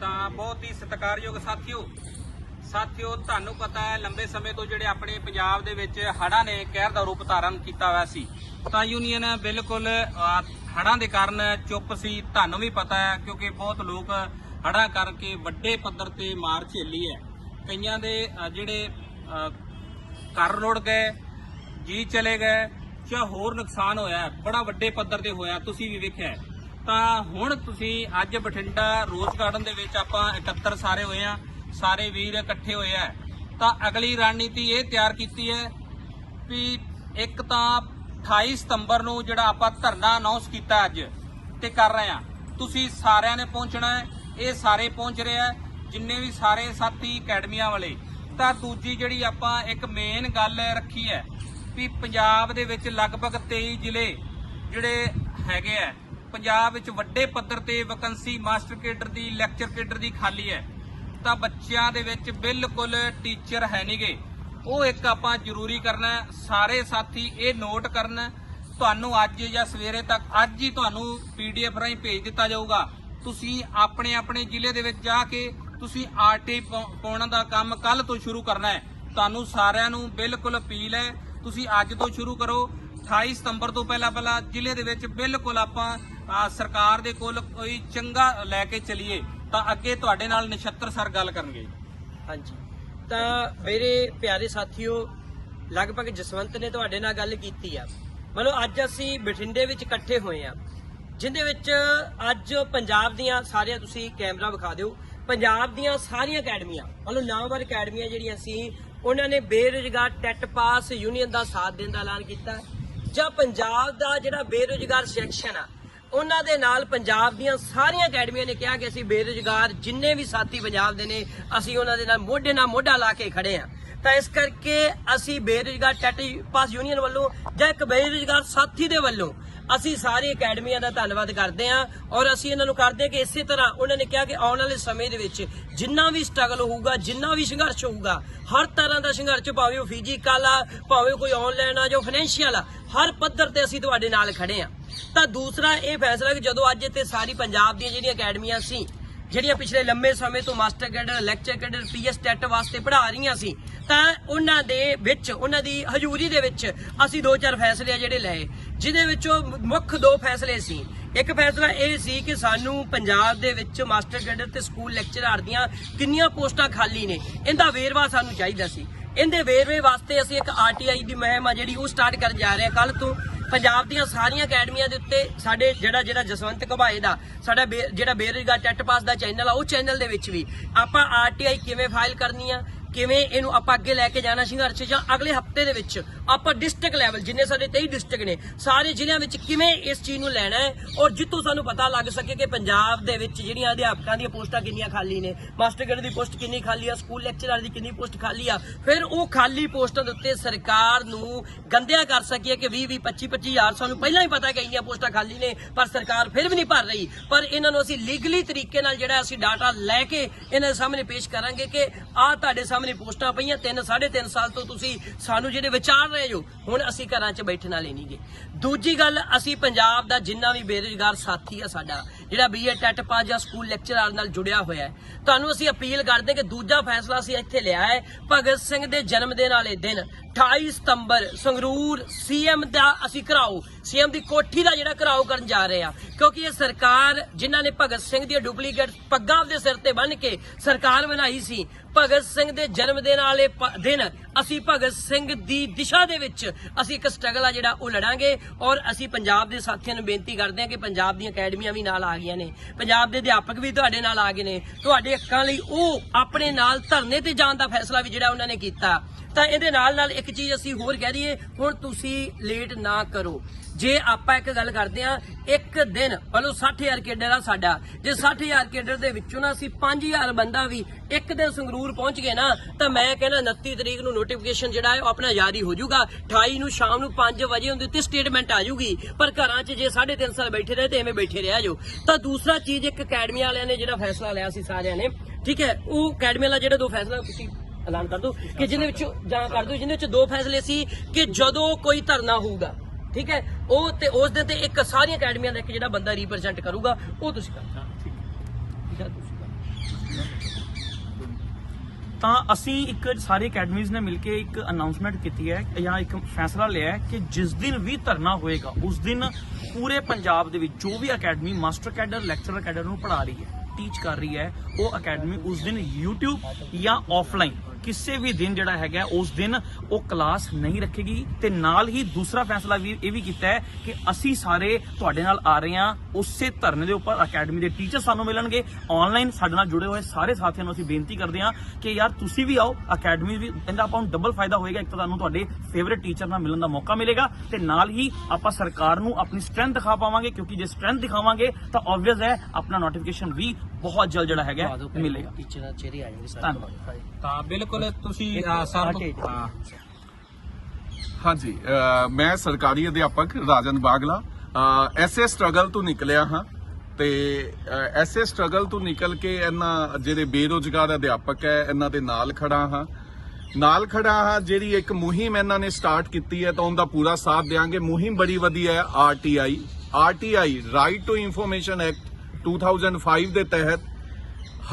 ਤਾਂ ਬਹੁਤ ਹੀ ਸਤਿਕਾਰਯੋਗ ਸਾਥੀਓ। ਸਾਥੀਓ, ਤੁਹਾਨੂੰ ਪਤਾ ਹੈ, ਲੰਬੇ ਸਮੇਂ ਤੋਂ ਜਿਹੜੇ ਆਪਣੇ ਪੰਜਾਬ ਦੇ ਵਿੱਚ ਹੜ੍ਹਾਂ ਨੇ ਕਹਿਰ ਦਾ ਰੂਪ ਧਾਰਨ ਕੀਤਾ ਹੋਇਆ ਸੀ। ਤਾਂ ਯੂਨੀਅਨ ਬਿਲਕੁਲ ਹੜ੍ਹਾਂ ਦੇ ਕਾਰਨ ਚੁੱਪ ਸੀ। ਤੁਹਾਨੂੰ ਵੀ ਪਤਾ ਹੈ, ਕਿਉਂਕਿ ਬਹੁਤ ਲੋਕ ਹੜ੍ਹਾਂ ਕਰਕੇ ਵੱਡੇ ਪੱਧਰ ਤੇ ਮਾਰ ਝੇਲੀ ਹੈ। ਕਈਆਂ ਦੇ ਜਿਹੜੇ ਘਰ ਰੁੜ ਗਏ ਜੀ ਚਲੇ ਗਏ, ਜਾਂ ਹੋਰ ਨੁਕਸਾਨ ਹੋਇਆ, ਬੜਾ ਵੱਡੇ ਪੱਧਰ ਤੇ ਹੋਇਆ, ਤੁਸੀਂ ਵੀ ਵੇਖਿਆ ਤਾਂ ਹੁਣ ਤੁਸੀਂ ਅੱਜ ਬਠਿੰਡਾ ਰੋਜ਼ ਗਾਰਡਨ ਦੇ ਵਿੱਚ ਆਪਾਂ ਇਕੱਤਰ ਸਾਰੇ ਹੋਏ ਆ ਸਾਰੇ ਵੀਰ ਇਕੱਠੇ ਹੋਏ ਆ। ਤਾਂ ਅਗਲੀ ਰਣਨੀਤੀ ਇਹ ਤਿਆਰ ਕੀਤੀ ਹੈ ਵੀ ਇੱਕ ਤਾਂ 28 ਸਤੰਬਰ ਨੂੰ ਜਿਹੜਾ ਆਪਾਂ ਧਰਨਾ ਅਨਾਉਂਸ ਕੀਤਾ ਅੱਜ ਤੇ ਕਰ ਰਹੇ ਆ ਤੁਸੀਂ ਸਾਰਿਆਂ ਨੇ ਪਹੁੰਚਣਾ ਹੈ, ਇਹ ਸਾਰੇ ਪਹੁੰਚ ਰਹੇ ਆ, ਜਿੰਨੇ ਵੀ ਸਾਰੇ ਸਾਥੀ ਅਕੈਡਮੀਆਂ ਵਾਲੇ। ਤਾਂ ਦੂਜੀ ਜਿਹੜੀ ਆਪਾਂ ਇੱਕ ਮੇਨ ਗੱਲ ਰੱਖੀ ਹੈ ਵੀ ਪੰਜਾਬ ਦੇ ਵਿੱਚ ਲਗਭਗ 23 ਜ਼ਿਲ੍ਹੇ ਜਿਹੜੇ ਹੈਗੇ ਆ ਪੰਜਾਬ ਵਿੱਚ ਵੱਡੇ ਪੱਧਰ ਤੇ ਵੈਕੰਸੀ ਮਾਸਟਰ ਕੇਡਰ ਦੀ, ਲੈਕਚਰ ਕੇਡਰ ਦੀ ਖਾਲੀ ਹੈ, ਤਾਂ ਬੱਚਿਆਂ ਦੇ ਵਿੱਚ ਬਿਲਕੁਲ ਟੀਚਰ ਹੈ ਨਹੀਂਗੇ ਉਹ ਇੱਕ ਆਪਾਂ ਜ਼ਰੂਰੀ ਕਰਨਾ ਸਾਰੇ ਸਾਥੀ ਇਹ ਨੋਟ ਕਰਨ, ਤੁਹਾਨੂੰ ਅੱਜ ਜਾਂ ਸਵੇਰੇ ਤੱਕ, ਅੱਜ ਹੀ ਤੁਹਾਨੂੰ ਪੀਡੀਐਫ ਰਾਹੀਂ ਭੇਜ ਦਿੱਤਾ ਜਾਊਗਾ। ਤੁਸੀਂ ਆਪਣੇ ਆਪਣੇ ਜ਼ਿਲ੍ਹੇ ਦੇ ਵਿੱਚ ਜਾ ਕੇ, ਤੁਸੀਂ ਆਰਟੀ ਪਾਉਣ ਦਾ ਕੰਮ ਕੱਲ ਤੋਂ ਸ਼ੁਰੂ ਕਰਨਾ ਹੈ। ਤੁਹਾਨੂੰ ਸਾਰਿਆਂ ਨੂੰ ਬਿਲਕੁਲ ਅਪੀਲ ਹੈ, ਤੁਸੀਂ ਅੱਜ ਤੋਂ ਸ਼ੁਰੂ ਕਰੋ। 28 ਸਤੰਬਰ ਤੋਂ ਪਹਿਲਾਂ ਪਹਿਲਾਂ ਜ਼ਿਲ੍ਹੇ ਦੇ ਵਿੱਚ ਬਿਲਕੁਲ ਆਪਾਂ ਸਰਕਾਰ ਦੇ ਕੋਲ ਕੋਈ ਚੰਗਾ ਲੈ ਕੇ ਚਲੀਏ, ਤਾਂ ਅੱਗੇ ਤੁਹਾਡੇ ਨਾਲ ਨਛੱਤਰ ਸਰ ਗੱਲ ਕਰਨਗੇ। ਹਾਂਜੀ। ਤਾਂ ਮੇਰੇ ਪਿਆਰੇ ਸਾਥੀਓ, ਲਗਭਗ ਜਸਵੰਤ ਨੇ ਤੁਹਾਡੇ ਨਾਲ ਗੱਲ ਕੀਤੀ ਆ। ਮਤਲਬ ਅੱਜ ਅਸੀਂ ਬਠਿੰਡੇ ਵਿੱਚ ਇਕੱਠੇ ਹੋਏ ਆ, ਜਿੰਦੇ ਵਿੱਚ ਅੱਜ ਪੰਜਾਬ ਦੀਆਂ ਸਾਰੀਆਂ ਤੁਸੀਂ ਕੈਮਰਾ ਵਿਖਾ ਦਿਓ, ਪੰਜਾਬ ਦੀਆਂ ਸਾਰੀਆਂ ਅਕੈਡਮੀਆਂ, ਮਤਲਬ ਨਾਮਵਰ ਅਕੈਡਮੀਆਂ ਜਿਹੜੀਆਂ ਸੀ, ਉਹਨਾਂ ਨੇ ਬੇਰੁਜ਼ਗਾਰ ਟੈਟ ਪਾਸ ਯੂਨੀਅਨ ਦਾ ਸਾਥ ਦੇਣ ਦਾ ਐਲਾਨ ਕੀਤਾ। ਜਾਂ ਪੰਜਾਬ ਦਾ ਜਿਹੜਾ ਬੇਰੁਜ਼ਗਾਰ ਸੈਕਸ਼ਨ ਆ ਉਹਨਾਂ ਦੇ ਨਾਲ ਪੰਜਾਬ ਦੀਆਂ ਸਾਰੀਆਂ ਅਕੈਡਮੀਆਂ ਨੇ ਕਿਹਾ ਕਿ ਅਸੀਂ ਬੇਰੁਜ਼ਗਾਰ ਜਿੰਨੇ ਵੀ ਸਾਥੀ ਪੰਜਾਬ ਦੇ ਨੇ, ਅਸੀਂ ਉਹਨਾਂ ਦੇ ਨਾਲ ਮੋਢੇ ਨਾਲ ਮੋਢਾ ਲਾ ਕੇ ਖੜੇ ਆ ਤਾਂ ਇਸ ਕਰਕੇ ਅਸੀਂ ਬੇਰੁਜ਼ਗਾਰ ਟੈਟ ਪਾਸ ਯੂਨੀਅਨ ਵੱਲੋਂ ਜਾਂ ਇੱਕ ਬੇਰੁਜ਼ਗਾਰ ਸਾਥੀ ਦੇ ਵੱਲੋਂ ਅਸੀਂ ਸਾਰੀ ਅਕੈਡਮੀਆਂ ਦਾ ਧੰਨਵਾਦ ਕਰਦੇ ਹਾਂ ਔਰ ਅਸੀਂ ਇਹਨਾਂ ਨੂੰ ਕਰਦੇ ਹਾਂ ਕਿ ਇਸੇ ਤਰ੍ਹਾਂ ਉਹਨਾਂ ਨੇ ਕਿਹਾ ਕਿ ਆਉਣ ਵਾਲੇ ਸਮੇਂ ਦੇ ਵਿੱਚ ਜਿੰਨਾ ਵੀ ਸਟਰਗਲ ਹੋਊਗਾ, ਜਿੰਨਾ ਵੀ ਸੰਘਰਸ਼ ਹੋਊਗਾ, ਹਰ ਤਰ੍ਹਾਂ ਦਾ ਸੰਘਰਸ਼ ਭਾਵੇਂ ਉਹ ਫਿਜ਼ੀਕਲ ਆ ਭਾਵੇਂ ਕੋਈ ਆਨਲਾਈਨ ਆ ਜਾਂ ਫਾਈਨੈਂਸ਼ੀਅਲ ਆ, ਹਰ ਪੱਧਰ ਤੇ ਅਸੀਂ ਤੁਹਾਡੇ ਨਾਲ ਖੜੇ ਹਾਂ। ਤਾਂ ਦੂਸਰਾ ਇਹ ਫੈਸਲਾ ਕਿ ਜਦੋਂ ਅੱਜ ਇੱਥੇ ਸਾਰੀ ਪੰਜਾਬ ਦੀਆਂ ਜਿਹੜੀਆਂ ਅਕੈਡਮੀਆਂ ਸੀ, ਜਿਹੜੀਆਂ ਪਿਛਲੇ ਲੰਮੇ ਸਮੇਂ ਤੋਂ master cadre, lecture cadre, PS TET ਵਾਸਤੇ ਪੜ੍ਹਾ ਰਹੀਆਂ ਸੀ, ਤਾਂ ਉਹਨਾਂ ਦੇ ਵਿੱਚ, ਉਹਨਾਂ ਦੀ ਹਜ਼ੂਰੀ ਦੇ ਵਿੱਚ ਅਸੀਂ ਦੋ ਚਾਰ ਫੈਸਲੇ ਜਿਹੜੇ ਲਏ। ਜਿਹਦੇ ਵਿੱਚੋਂ ਮੁੱਖ ਦੋ ਫੈਸਲੇ ਸੀ। ਇੱਕ ਫੈਸਲਾ ਇਹ ਸੀ ਕਿ ਸਾਨੂੰ ਪੰਜਾਬ ਦੇ ਵਿੱਚ ਮਾਸਟਰ ਕੈਡਰ ਤੇ ਸਕੂਲ ਲੈਕਚਰਰ ਦੀਆਂ ਕਿੰਨੀਆਂ ਪੋਸਟਾਂ ਖਾਲੀ ਨੇ। ਇਹਦਾ ਵੇਰਵਾ ਸਾਨੂੰ ਚਾਹੀਦਾ ਸੀ। ਇਹਦੇ ਵੇਰਵੇ ਵਾਸਤੇ ਅਸੀਂ ਇੱਕ ਆਰਟੀਆਈ ਦੀ ਮੁਹਿੰਮ ਆ ਜਿਹੜੀ ਉਹ ਸਟਾਰਟ ਕਰਨ ਜਾ ਰਹੇ ਹਾਂ ਕੱਲ ਤੋਂ। ਪੰਜਾਬ ਦੀਆਂ ਸਾਰੀਆਂ ਅਕੈਡਮੀਆਂ ਦੇ ਉੱਤੇ ਸਾਡੇ ਜਿਹੜਾ ਜਿਹੜਾ ਜਸਵੰਤ ਘਬਾਏ ਦਾ, ਸਾਡਾ ਜਿਹੜਾ ਬੇਰੁਜ਼ਗਾਰ ਟੈਟ ਪਾਸ ਦਾ ਚੈਨਲ ਆ, ਉਹ ਚੈਨਲ ਦੇ ਵਿੱਚ ਵੀ ਆਪਾਂ ਆਰਟੀਆਈ ਕਿਵੇਂ ਫਾਈਲ ਕਰਨੀ ਆ ਕਿਵੇਂ ਇਹਨੂੰ ਆਪਾਂ ਅੱਗੇ ਲੈ ਕੇ ਜਾਣਾ ਸੰਘਰਸ਼ ਜਾਂ ਅਗਲੇ ਹਫ਼ਤੇ ਦੇ ਵਿੱਚ ਆਪਾਂ ਡਿਸਟ੍ਰਿਕਟ ਲੈਵਲ ਜਿੰਨੇ ਸਾਡੇ 23 ਡਿਸਟ੍ਰਿਕਟ ਨੇ, ਸਾਰੇ ਜ਼ਿਲ੍ਹਿਆਂ ਵਿੱਚ ਕਿਵੇਂ ਇਸ ਚੀਜ਼ ਨੂੰ ਲੈਣਾ ਹੈ ਔਰ ਜਿੱਥੋਂ ਸਾਨੂੰ ਪਤਾ ਲੱਗ ਸਕੇ ਕਿ ਪੰਜਾਬ ਦੇ ਵਿੱਚ ਜਿਹੜੀਆਂ ਅਧਿਆਪਕਾਂ ਦੀਆਂ ਪੋਸਟਾਂ ਕਿੰਨੀਆਂ ਖਾਲੀ ਨੇ ਮਾਸਟਰ ਗੇਡ ਦੀ ਪੋਸਟ ਕਿੰਨੀ ਖਾਲੀ ਆ, ਸਕੂਲ ਲੈਕਚਰਰ ਦੀ ਕਿੰਨੀ ਪੋਸਟ ਖਾਲੀ ਆ, ਫਿਰ ਉਹ ਖਾਲੀ ਪੋਸਟਾਂ ਦੇ ਉੱਤੇ ਸਰਕਾਰ ਨੂੰ ਗੰਦਿਆ ਕਰ ਸਕੀਏ ਕਿ 20 20 25 25 ਹਜ਼ਾਰ ਸਾਨੂੰ ਪਹਿਲਾਂ ਹੀ ਪਤਾ ਕਿ ਇੰਨੀਆਂ ਪੋਸਟਾਂ ਖਾਲੀ ਨੇ, ਪਰ ਸਰਕਾਰ ਫਿਰ ਵੀ ਨਹੀਂ ਭਰ ਰਹੀ। ਪਰ ਇਹਨਾਂ ਨੂੰ ਅਸੀਂ ਲੀਗਲੀ ਤਰੀਕੇ ਨਾਲ ਜਿਹੜਾ ਅਸੀਂ ਡਾਟਾ ਲੈ ਕੇ ਇਹਨਾਂ ਦੇ ਸਾਹਮਣੇ ਪੇਸ਼ ਕਰਾਂਗੇ ਕਿ ਆਹ ਤੁਹਾਡੇ ਸਾਹਮਣੇ ਪੋਸਟਾਂ ਪਈਆਂ 3 3.5 ਸਾਲ ਤੋਂ ਤੁਸੀਂ ਸਾਨੂੰ ਜਿਹੜੇ ਵਿਚਾਰ ਰਹੇ ਹੋ, ਹੁਣ ਅਸੀਂ ਘਰਾਂ 'ਚ ਬੈਠਣ ਵਾਲੇ ਨਹੀਂਗੇ ਦੂਜੀ ਗੱਲ, ਅਸੀਂ ਪੰਜਾਬ ਦਾ ਜਿੰਨਾ ਵੀ ਬੇਰੁਜ਼ਗਾਰ ਸਾਥੀ ਆ ਸਾਡਾ, ਜਿਹੜਾ ਬੀਏ ਟੈਟ ਪਾਸ ਜਾਂ ਸਕੂਲ ਲੈਕਚਰਰ ਨਾਲ ਜੁੜਿਆ ਹੋਇਆ ਹੈ, ਤੁਹਾਨੂੰ ਅਸੀਂ ਅਪੀਲ ਕਰਦੇ ਕਿ ਦੂਜਾ ਫੈਸਲਾ ਅਸੀਂ ਇੱਥੇ ਲਿਆ ਹੈ, ਭਗਤ ਸਿੰਘ ਦੇ ਜਨਮ ਦਿਨ ਵਾਲੇ ਦਿਨ 28 ਸਤੰਬਰ, ਸੰਗਰੂਰ ਸੀਐਮ ਦਾ ਅਸੀਂ ਘਰਾਓ ਸੀਐਮ ਦੀ ਕੋਠੀ ਦਾ ਜਿਹੜਾ ਘਰਾਓ ਕਰਨ ਜਾ ਰਹੇ ਆ ਕਿਉਂਕਿ ਇਹ ਸਰਕਾਰ ਜਿਨ੍ਹਾਂ ਨੇ ਭਗਤ ਸਿੰਘ ਦੀਆਂ ਡੁਪਲੀਕੇਟ ਪੱਗਾਂ ਦੇ ਸਿਰ ਤੇ ਬੰਨ ਕੇ ਸਰਕਾਰ ਬਣਾਈ ਸੀ ਭਗਤ ਸਿੰਘ ਦੇ ਜਨਮ ਦਿਨ ਵਾਲੇ ਦਿਨ ਅਸੀਂ ਭਗਤ ਸਿੰਘ ਦੀ ਦਿਸ਼ਾ ਦੇ ਵਿੱਚ ਅਸੀਂ ਇੱਕ ਸਟਰਗਲ ਆ ਜਿਹੜਾ ਉਹ ਲੜਾਂਗੇ ਔਰ ਅਸੀਂ ਪੰਜਾਬ ਦੇ ਸਾਥੀਆਂ ਨੂੰ ਬੇਨਤੀ ਕਰਦੇ ਹਾਂ ਕਿ ਪੰਜਾਬ ਦੀਆਂ ਅਕੈਡਮੀਆਂ ਵੀ ਨਾਲ ਆ ਗਈਆਂ ਨੇ, ਪੰਜਾਬ ਦੇ ਅਧਿਆਪਕ ਵੀ ਤੁਹਾਡੇ ਨਾਲ ਆ ਗਏ ਨੇ, ਤੁਹਾਡੇ ਹੱਕਾਂ ਲਈ ਉਹ ਆਪਣੇ ਨਾਲ ਧਰਨੇ ਤੇ ਜਾਣ ਦਾ ਫੈਸਲਾ ਵੀ ਜਿਹੜਾ ਉਹਨਾਂ ਨੇ ਕੀਤਾ। ਤਾਂ ਇਹਦੇ ਨਾਲ ਨਾਲ ਇੱਕ ਚੀਜ਼ ਅਸੀਂ ਹੋਰ ਕਹਿ ਦਈਏ, ਹੁਣ ਤੁਸੀਂ ਲੇਟ ਨਾ ਕਰੋ। ਜੇ ਆਪਾਂ ਇੱਕ ਗੱਲ ਕਰਦੇ ਆ ਇੱਕ ਦਿਨ ਮਤਲਬ 60000 ਕੇਡਰ ਆ ਸਾਡਾ, ਜੇ 60000 ਕੇਡਰ ਦੇ ਵਿੱਚੋਂ ਨਾ ਅਸੀਂ 5000 ਬੰਦਾ ਵੀ ਇੱਕ ਦਿਨ ਸੰਗਰੂਰ ਪਹੁੰਚ ਗਏ ਨਾ, ਤਾਂ ਮੈਂ ਕਹਿੰਦਾ 29 ਤਰੀਕ ਨੂੰ ਨੋਟੀਫਿਕੇਸ਼ਨ ਜਿਹੜਾ ਹੈ ਉਹ ਆਪਣਾ ਜਾਰੀ ਹੋ ਜਾਊਗਾ। 28 ਨੂੰ ਸ਼ਾਮ ਨੂੰ 5 ਵਜੇ ਹੁੰਦੀ ਤੇ ਸਟੇਟਮੈਂਟ ਆ ਜਾਊਗੀ। ਪਰ ਘਰਾਂ 'ਚ ਜੇ 3.5 ਸਾਲ ਬੈਠੇ ਰਹੇ ਤੇ ਐਵੇਂ ਬੈਠੇ ਰਿਹਾ ਜੋ ਤਾਂ ਦੂਸਰਾ ਚੀਜ਼, ਇੱਕ ਅਕੈਡਮੀ ਵਾਲਿਆਂ ਨੇ ਜਿਹੜਾ ਫੈਸਲਾ ਲਿਆ ਸੀ ਸਾਰਿਆਂ ਨੇ, ਠੀਕ ਹੈ, ਉਹ ਅਕੈਡਮੀ ਵਾਲਾ ਜਿਹੜਾ ਦੋ ਫੈਸਲਾ ਤੁਸੀਂ ਐਲਾਨ ਕਰ ਦਿਓ ਕਿ ਜਿਹਦੇ ਵਿੱਚ ਜਾਂ ਕਰ ਦਿਓ, ਜਿਹਦੇ ਵਿੱਚ ਦੋ ਫੈਸਲੇ ਸੀ ਕਿ ਜਦੋਂ ਕੋਈ ਧਰਨਾ ਹੋਊਗਾ। ਠੀਕ ਹੈ? ਉਹ ਤੇ ਉਸ ਦੇ ਤੇ ਇੱਕ ਸਾਰੀਆਂ ਅਕੈਡਮੀਆਂ ਦਾ ਇੱਕ ਜਿਹੜਾ ਬੰਦਾ ਰਿਪਰੈਜ਼ੈਂਟ ਕਰੂਗਾ ਉਹ ਤੁਸੀਂ ਕਰਨਾ ਠੀਕ ਹੈ। ਤੁਸੀਂ ਕਰਨਾ ਤਾਂ ਅਸੀਂ ਇੱਕ ਸਾਰੀ ਅਕੈਡਮੀਜ਼ ਨੇ ਮਿਲ ਕੇ ਇੱਕ ਅਨਾਉਂਸਮੈਂਟ ਕੀਤੀ ਹੈ ਜਾਂ ਇੱਕ ਫੈਸਲਾ ਲਿਆ ਹੈ ਕਿ ਜਿਸ ਦਿਨ ਵੀ ਧਰਨਾ ਹੋਏਗਾ ਉਸ ਦਿਨ ਪੂਰੇ ਪੰਜਾਬ ਦੇ ਵਿੱਚ ਜੋ ਵੀ academy master cadre lecturer cadre ਨੂੰ ਪੜ੍ਹਾ ਰਹੀ ਹੈ ਟੀਚ ਕਰ ਰਹੀ ਹੈ ਉਹ ਅਕੈਡਮੀ ਉਸ ਦਿਨ YouTube ਜਾਂ ਆਫਲਾਈਨ ਕਿਸੇ ਵੀ ਦਿਨ ਜਿਹੜਾ ਹੈਗਾ, ਉਸ ਦਿਨ ਉਹ ਕਲਾਸ ਨਹੀਂ ਰੱਖੇਗੀ ਤੇ ਨਾਲ ਹੀ ਦੂਸਰਾ ਫੈਸਲਾ ਵੀ ਇਹ ਵੀ ਕੀਤਾ ਹੈ ਕਿ ਅਸੀਂ ਸਾਰੇ ਤੁਹਾਡੇ ਨਾਲ ਆ ਰਹੇ ਹਾਂ। ਉਸੇ ਧਰਨੇ ਦੇ ਉੱਪਰ ਅਕੈਡਮੀ ਦੇ ਟੀਚਰ ਸਾਨੂੰ ਮਿਲਣਗੇ। ਆਨਲਾਈਨ ਸਾਡੇ ਨਾਲ ਜੁੜੇ ਹੋਏ ਸਾਰੇ ਸਾਥੀਆਂ ਨੂੰ ਅਸੀਂ ਬੇਨਤੀ ਕਰਦੇ ਹਾਂ ਕਿ ਯਾਰ ਤੁਸੀਂ ਵੀ ਆਓ ਅਕੈਡਮੀ ਵੀ ਇਹਦਾ ਆਪਾਂ ਨੂੰ ਡਬਲ ਫਾਇਦਾ ਹੋਏਗਾ। ਇੱਕ ਤਾਂ ਤੁਹਾਨੂੰ ਤੁਹਾਡੇ ਫੇਵਰਿਟ ਟੀਚਰ ਨਾਲ ਮਿਲਣ ਦਾ ਮੌਕਾ ਮਿਲੇਗਾ ਤੇ ਨਾਲ ਹੀ ਆਪਾਂ ਸਰਕਾਰ ਨੂੰ ਆਪਣੀ ਸਟਰੈਂਥ ਦਿਖਾ ਪਾਵਾਂਗੇ। ਕਿਉਂਕਿ ਜੇ ਸਟਰੈਂਥ ਦਿਖਾਵਾਂਗੇ ਤਾਂ ਆਬਵੀਅਸ ਹੈ, ਆਪਣਾ ਨੋਟੀਫਿਕੇਸ਼ਨ ਵੀ ਬਹੁਤ ਜਲਦ ਜਿਹੜਾ ਹੈਗਾ ਮਿਲੇਗਾ। ਟੀਚਰ ਦਾ ਚਿਹਰੇ ਆ ਜਾਣਗੇ ਧੰਨਵਾਦ। ਤਾਂ ਬਿਲਕੁਲ ਤੁਸੀਂ ਸਰ ਤੋਂ- ਹਾਂ। ਹਾਂਜੀ ਮੈਂ ਸਰਕਾਰੀ ਅਧਿਆਪਕ ਰਾਜਨ ਬਾਗਲਾ। ਐਸੇ ਸਟਰਗਲ ਤੋਂ ਨਿਕਲਿਆ ਹਾਂ ਤੇ ਐਸੇ ਸਟਰਗਲ ਤੋਂ ਨਿਕਲ ਕੇ ਇਹਨਾਂ ਜਿਹੜੇ ਬੇਰੋਜ਼ਗਾਰ ਅਧਿਆਪਕ ਹੈ ਇਹਨਾਂ ਦੇ ਨਾਲ ਖੜਾ ਹਾਂ। ਨਾਲ ਖੜਾ ਹਾਂ ਜਿਹੜੀ ਇੱਕ ਮੁਹਿੰਮ ਇਹਨਾਂ ਨੇ ਸਟਾਰਟ ਕੀਤੀ ਹੈ ਤਾਂ ਉਹਦਾ ਪੂਰਾ ਸਾਥ ਦੇਾਂਗੇ ਮੁਹਿੰਮ ਬੜੀ ਵਧੀਆ ਹੈ RTI RTI right to information act 2005 ਦੇ ਤਹਿਤ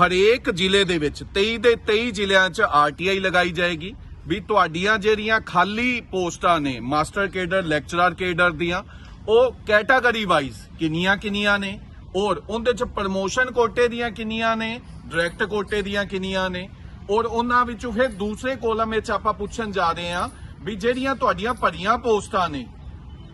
ਹਰੇਕ ਜ਼ਿਲ੍ਹੇ ਦੇ ਵਿੱਚ 23 ਦੇ 23 ਜ਼ਿਲ੍ਹਿਆਂ 'ਚ ਆਰਟੀਆਈ ਲਗਾਈ ਜਾਏਗੀ ਵੀ ਤੁਹਾਡੀਆਂ ਜਿਹੜੀਆਂ ਖਾਲੀ ਪੋਸਟਾਂ ਨੇ, ਮਾਸਟਰ ਕੇਡਰ, ਲੈਕਚਰਰ ਕੇਡਰ ਦੀਆਂ, ਉਹ ਕੈਟਾਗਰੀ ਵਾਈਜ਼ ਕਿੰਨੀਆਂ ਕਿੰਨੀਆਂ ਨੇ? ਔਰ ਉਹਦੇ 'ਚ ਪ੍ਰਮੋਸ਼ਨ ਕੋਟੇ ਦੀਆਂ ਕਿੰਨੀਆਂ ਨੇ? ਡਾਇਰੈਕਟ ਕੋਟੇ ਦੀਆਂ ਕਿੰਨੀਆਂ ਨੇ? ਔਰ ਉਹਨਾਂ ਵਿੱਚੋਂ ਫਿਰ ਦੂਸਰੇ ਕੋਲਮ ਵਿੱਚ ਆਪਾਂ ਪੁੱਛਣ ਜਾ ਰਹੇ ਹਾਂ ਵੀ ਜਿਹੜੀਆਂ ਤੁਹਾਡੀਆਂ ਭਰੀਆਂ ਪੋਸਟਾਂ ਨੇ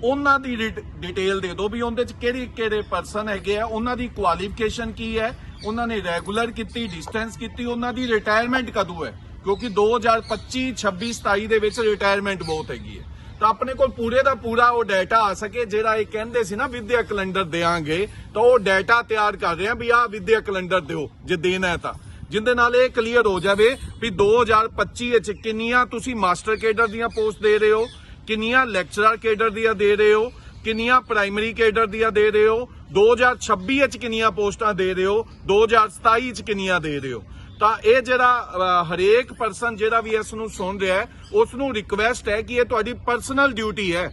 ਉਹਨਾਂ ਦੀ ਡਿਟ- ਡਿਟੇਲ ਦੇ ਦਿਓ ਵੀ ਉਹਦੇ ਚ ਕਿਹੜੇ ਕਿਹੜੇ ਪਰਸਨ ਹੈਗੇ ਆ, ਉਹਨਾਂ ਦੀ ਕੁਆਲੀਫਿਕੇਸ਼ਨ ਕੀ ਹੈ, ਉਹਨਾਂ ਨੇ ਰੈਗੂਲਰ ਕੀਤੀ ਡਿਸਟੈਂਸ ਕੀਤੀ, ਉਹਨਾਂ ਦੀ ਰਿਟਾਇਰਮੈਂਟ ਕਦੋਂ ਹੈ? ਕਿਉਂਕਿ 2025 26 27 ਦੇ ਵਿੱਚ ਰਿਟਾਇਰਮੈਂਟ ਬਹੁਤ ਹੈਗੀ ਹੈ। ਤਾਂ ਆਪਣੇ ਕੋਲ ਪੂਰੇ ਦਾ ਪੂਰਾ ਉਹ ਡਾਟਾ ਆ ਸਕੇ, ਜਿਹੜਾ ਇਹ ਕਹਿੰਦੇ ਸੀ ਨਾ, ਵਿਦਿਆ ਕੈਲੰਡਰ ਦੇਾਂਗੇ ਤਾਂ ਉਹ ਡਾਟਾ ਤਿਆਰ ਕਰ ਰਹੇ ਆ ਵੀ ਆਹ ਵਿਦਿਆ ਕੈਲੰਡਰ ਦਿਓ, ਜੇ ਦੇਣਾ ਹੈ ਤਾਂ। ਜਿੰਦੇ ਨਾਲ ਇਹ ਕਲੀਅਰ ਹੋ ਜਾਵੇ ਵੀ 2025 ਵਿੱਚ ਕਿੰਨੀਆਂ ਤੁਸੀਂ ਮਾਸਟਰ ਕੇਡਰ ਦੀਆਂ ਪੋਸਟ ਦੇ ਰਹੇ ਹੋ ਕਿੰਨੀਆਂ ਲੈਕਚਰਰ ਕੇਡਰ ਦੀਆਂ ਦੇ ਰਹੇ ਹੋ, ਕਿੰਨੀਆਂ ਪ੍ਰਾਇਮਰੀ ਕੇਡਰ ਦੀਆਂ ਦੇ ਰਹੇ ਹੋ 2026 ਵਿੱਚ ਕਿੰਨੀਆਂ ਪੋਸਟਾਂ ਦੇ ਰਹੇ ਹੋ 2027 ਵਿੱਚ ਕਿੰਨੀਆਂ ਦੇ ਰਹੇ ਹੋ। ਤਾਂ ਇਹ ਜਿਹੜਾ ਹਰੇਕ ਪਰਸਨ ਜਿਹੜਾ ਵੀ ਇਸ ਨੂੰ ਸੁਣ ਰਿਹਾ ਹੈ ਉਸ ਨੂੰ ਰਿਕਵੈਸਟ ਹੈ ਕਿ ਇਹ ਤੁਹਾਡੀ ਪਰਸਨਲ ਡਿਊਟੀ ਹੈ,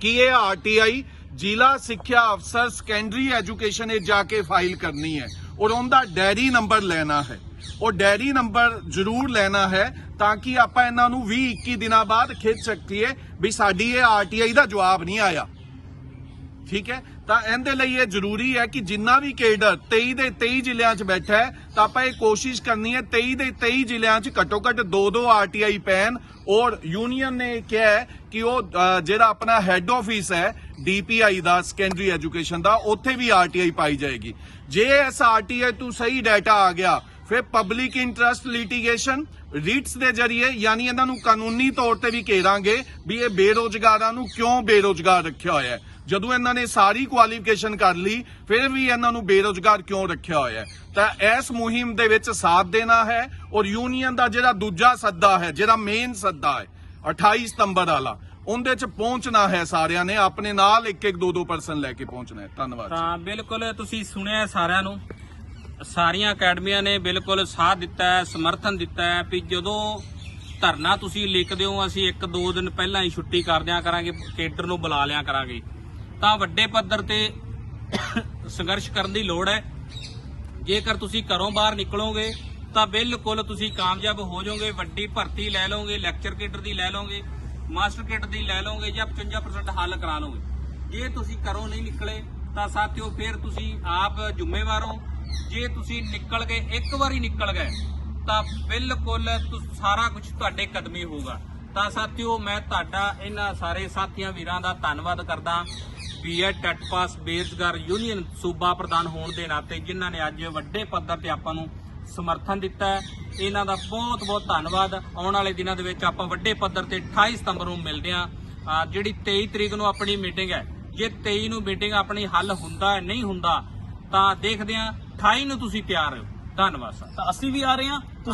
ਕਿ ਇਹ ਆਰਟੀਆਈ ਜ਼ਿਲ੍ਹਾ ਸਿੱਖਿਆ ਅਫਸਰ ਸੈਕੰਡਰੀ ਐਜੂਕੇਸ਼ਨ ਇਹ ਜਾ ਕੇ ਫਾਈਲ ਕਰਨੀ ਹੈ। ਔਰ ਉਹਦਾ ਡੈਰੀ ਨੰਬਰ ਲੈਣਾ ਹੈ। ਉਹ ਡੈਰੀ ਨੰਬਰ ਜ਼ਰੂਰ ਲੈਣਾ ਹੈ ਤਾਂ ਕਿ ਆਪਾਂ ਇਹਨਾਂ ਨੂੰ 20 21 ਦਿਨਾਂ ਬਾਅਦ ਖਿੱਚ ਸਕੀਏ ਵੀ ਸਾਡੀ ਇਹ ਆਰਟੀਆਈ ਦਾ ਜਵਾਬ ਨਹੀਂ ਆਇਆ। ਠੀਕ ਹੈ? ਤਾਂ ਇਹਦੇ ਲਈ ਇਹ ਜ਼ਰੂਰੀ ਹੈ ਕਿ ਜਿੰਨਾ ਵੀ ਕੇਡਰ 23 ਦੇ 23 ਜ਼ਿਲ੍ਹਿਆਂ 'ਚ ਬੈਠਾ ਹੈ, ਤਾਂ ਆਪਾਂ ਇਹ ਕੋਸ਼ਿਸ਼ ਕਰਨੀ ਹੈ 23 ਦੇ 23 ਜ਼ਿਲ੍ਹਿਆਂ 'ਚ ਘੱਟੋ ਘੱਟ 2-2 ਆਰਟੀਆਈ ਪੈਣ ਔਰ ਯੂਨੀਅਨ ਨੇ ਕਿਹਾ ਕਿ ਉਹ ਜਿਹੜਾ ਆਪਣਾ ਹੈੱਡ ਆਫਿਸ ਹੈ ਡੀਪੀਆਈ ਦਾ ਸੈਕੰਡਰੀ ਐਜੂਕੇਸ਼ਨ ਦਾ, ਉੱਥੇ ਵੀ ਆਰਟੀਆਈ ਪਾਈ ਜਾਏਗੀ। ਜੇ ਇਸ ਆਰਟੀਆਈ ਤੋਂ ਸਹੀ ਡਾਟਾ ਆ ਗਿਆ, ਫਿਰ ਪਬਲਿਕ ਇੰਟਰਸਟ ਲਿਟੀਗੇਸ਼ਨ ਰੀਟਸ ਦੇ ਜ਼ਰੀਏ, ਯਾਨੀ ਇਹਨਾਂ ਨੂੰ ਕਾਨੂੰਨੀ ਤੌਰ ਤੇ ਵੀ ਘੇਰਾਂਗੇ ਵੀ ਇਹ ਬੇਰੋਜ਼ਗਾਰਾਂ ਨੂੰ ਕਿਉਂ ਬੇਰੋਜ਼ਗਾਰ ਰੱਖਿਆ ਹੋਇਆ ਹੈ। ਜਦੋਂ ਇਹਨਾਂ ਨੇ ਸਾਰੀ ਕੁਆਲੀਫਿਕੇਸ਼ਨ ਕਰ ਲਈ, ਫਿਰ ਵੀ ਇਹਨਾਂ ਨੂੰ ਬੇਰੋਜ਼ਗਾਰ ਕਿਉਂ ਰੱਖਿਆ ਹੋਇਆ ਹੈ? ਤਾਂ ਇਸ ਮੁਹਿੰਮ ਦੇ ਵਿੱਚ ਸਾਥ ਦੇਣਾ ਹੈ ਔਰ ਯੂਨੀਅਨ ਦਾ ਜਿਹੜਾ ਦੂਜਾ ਸੱਦਾ ਹੈ, ਜਿਹੜਾ ਮੇਨ ਸੱਦਾ ਹੈ 28 ਸਤੰਬਰ ਵਾਲਾ ਉਹਦੇ ਚ ਪਹੁੰਚਣਾ ਹੈ ਸਾਰਿਆਂ ਨੇ, ਆਪਣੇ ਨਾਲ ਇੱਕ ਇੱਕ ਦੋ ਦੋ ਪਰਸਨ ਲੈ ਕੇ ਪਹੁੰਚਣਾ ਹੈ। ਧੰਨਵਾਦ ਜੀ। ਤਾਂ ਬਿਲਕੁਲ ਤੁਸੀਂ ਸੁਣਿਆ ਸਾਰਿਆਂ ਨੂੰ। ਸਾਰੀਆਂ ਅਕੈਡਮੀਆਂ ਨੇ ਬਿਲਕੁਲ ਸਾਥ ਦਿੱਤਾ ਹੈ, ਸਮਰਥਨ ਦਿੱਤਾ ਹੈ ਵੀ ਜਦੋਂ ਧਰਨਾ ਤੁਸੀਂ ਲਿਖਦੇ ਹੋ, ਅਸੀਂ ਇੱਕ ਦੋ ਦਿਨ ਪਹਿਲਾਂ ਹੀ ਛੁੱਟੀ ਕਰ ਦਿਆਂ ਕਰਾਂਗੇ, ਕੇਡਰ ਨੂੰ ਬੁਲਾ ਲਿਆ ਕਰਾਂਗੇ। ਤਾਂ ਵੱਡੇ ਪੱਧਰ ਤੇ ਸੰਘਰਸ਼ ਕਰਨ ਦੀ ਲੋੜ ਹੈ। ਜੇਕਰ ਤੁਸੀਂ ਘਰੋਂ ਬਾਹਰ ਨਿਕਲੋਗੇ, ਤਾਂ ਬਿਲਕੁਲ ਤੁਸੀਂ ਕਾਮਯਾਬ ਹੋ ਜਾਓਗੇ, ਵੱਡੀ ਭਰਤੀ ਲੈ ਲਓਗੇ ਲੈਕਚਰ ਕੇਡਰ ਦੀ ਲੈ ਲਓਗੇ। ਮਾਸਟਰ ਕਿੱਟ ਦੀ ਲੈ ਲਓਗੇ ਜਾਂ 55% ਹੱਲ ਕਰਾ ਲਓਗੇ। ਜੇ ਤੁਸੀਂ ਘਰੋਂ ਨਹੀਂ ਨਿਕਲੇ, ਤਾਂ ਸਾਥੀਓ ਫਿਰ ਤੁਸੀਂ ਆਪ ਜ਼ਿੰਮੇਵਾਰ ਹੋ। ਜੇ ਤੁਸੀਂ ਨਿਕਲ ਗਏ, ਇੱਕ ਵਾਰੀ ਨਿਕਲ ਗਏ, ਤਾਂ ਬਿਲਕੁਲ ਸਾਰਾ ਕੁਝ ਤੁਹਾਡੇ ਕਦਮੀ ਹੋਊਗਾ। ਤਾਂ ਸਾਥੀਓ ਮੈਂ ਤੁਹਾਡਾ ਇਹਨਾਂ ਸਾਰੇ ਸਾਥੀਆਂ ਵੀਰਾਂ ਦਾ ਧੰਨਵਾਦ ਕਰਦਾ। ਬੀਐਡ ਟੈਟ ਪਾਸ ਬੇਰੁਜ਼ਗਾਰ ਯੂਨੀਅਨ ਸੂਬਾ ਪ੍ਰਧਾਨ ਹੋਣ ਦੇ ਨਾਤੇ, ਜਿਨ੍ਹਾਂ ਨੇ ਅੱਜ ਵੱਡੇ ਪੱਧਰ ਤੇ ਆਪਾਂ ਨੂੰ ਸਮਰਥਨ ਦਿੱਤਾ ਹੈ। ਇਹਨਾਂ ਦਾ ਬਹੁਤ ਬਹੁਤ ਧੰਨਵਾਦ। ਆਉਣ ਵਾਲੇ ਦਿਨਾਂ ਦੇ ਵਿੱਚ ਆਪਾਂ ਵੱਡੇ ਪੱਧਰ ਤੇ 28 ਸਤੰਬਰ ਨੂੰ ਮਿਲਦੇ ਹਾਂ। ਜਿਹੜੀ 23 ਤਰੀਕ ਨੂੰ ਆਪਣੀ ਮੀਟਿੰਗ ਹੈ, ਜੇ 23 ਨੂੰ ਮੀਟਿੰਗ ਆਪਣੀ ਹੱਲ ਹੁੰਦਾ ਨਹੀਂ ਹੁੰਦਾ, ਤਾਂ ਦੇਖਦੇ ਹਾਂ। 28 ਨੂੰ ਤੁਸੀਂ ਤਿਆਰ ਹੋ। ਧੰਨਵਾਦ, ਸਰ। ਤਾਂ ਅਸੀਂ ਵੀ ਆ ਰਹੇ ਹਾਂ। ਤੁਸੀਂ